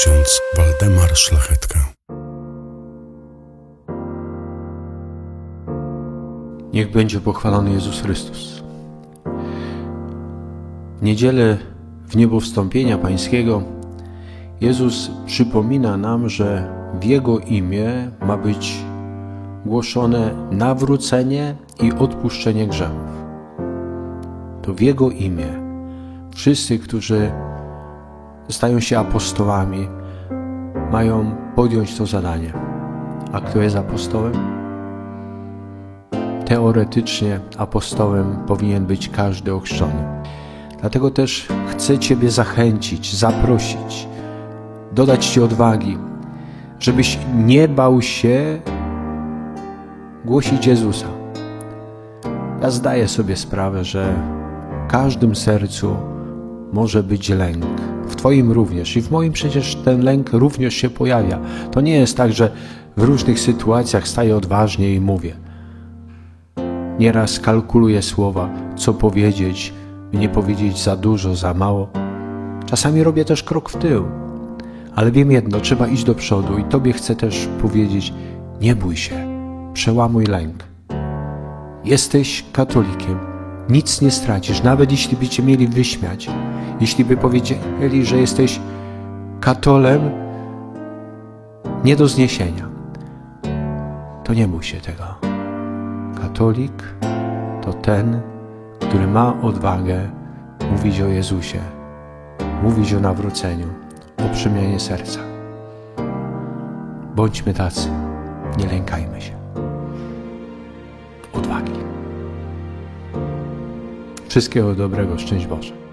ksiądz Waldemar Szlachetka. Niech będzie pochwalony Jezus Chrystus. W niedzielę w niebo wstąpienia Pańskiego Jezus przypomina nam, że w Jego imię ma być głoszone nawrócenie i odpuszczenie grzechów. To w Jego imię wszyscy, którzy stają się apostołami, mają podjąć to zadanie. A kto jest apostołem? teoretycznie apostołem powinien być każdy ochrzczony. Dlatego też chcę Ciebie zachęcić, zaprosić, dodać Ci odwagi, żebyś nie bał się głosić Jezusa. Ja zdaję sobie sprawę, że w każdym sercu może być lęk. W Twoim również i w moim przecież ten lęk również się pojawia. To nie jest tak, że w różnych sytuacjach staję odważnie i mówię. Nieraz kalkuluję słowa, co powiedzieć, nie powiedzieć za dużo, za mało. Czasami robię też krok w tył, ale wiem jedno, trzeba iść do przodu i Tobie chcę też powiedzieć: nie bój się, przełamuj lęk. Jesteś katolikiem, nic nie stracisz, nawet jeśli by Cię mieli wyśmiać, jeśli by powiedzieli, że jesteś katolem nie do zniesienia, to nie bój się tego. Katolik to ten, który ma odwagę mówić o Jezusie, mówić o nawróceniu, o przemianie serca. Bądźmy tacy, nie lękajmy się. Odwagi. Wszystkiego dobrego, szczęść Boże.